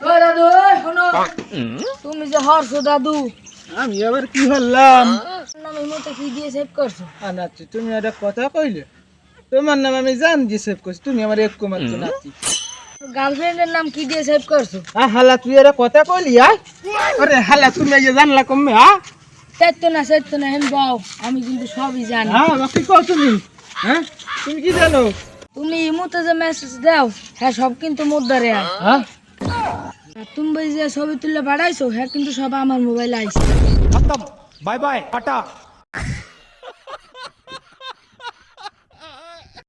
ও দাদু শোনো। তুমি যে হর্ষ দাদু। আমি আবার কি হলাম নামের মতো কি দিয়ে সেভ করছ? নাচি তুমি একটা কথা কইলে। তোমার নাম আমি জান দিয়ে সেভ করছি। তুমি আমার এক কুমার নাচি গার্লফ্রেন্ডের নাম কি দিয়ে সেভ করছ? আ হালা তুই একটা কথা কইলি আ? আরে হালা তুমি এই যে জানলা কমে আ? চাইতো না চাইতো না হেন বাও আমি কিন্তু সবই জানি। হ্যাঁ বাকি কও তুমি? হ্যাঁ তুমি কি জানো? তুমি ইমুতে যে মেসেজ দাও হ্যাঁ সব কিন্তু মুদ্রারে আয়। হ্যাঁ তুমি যে ছবি তুলে বাড়াইছো হ্যাঁ কিন্তু সব আমার মোবাইলে আইছে। Bye bye tata.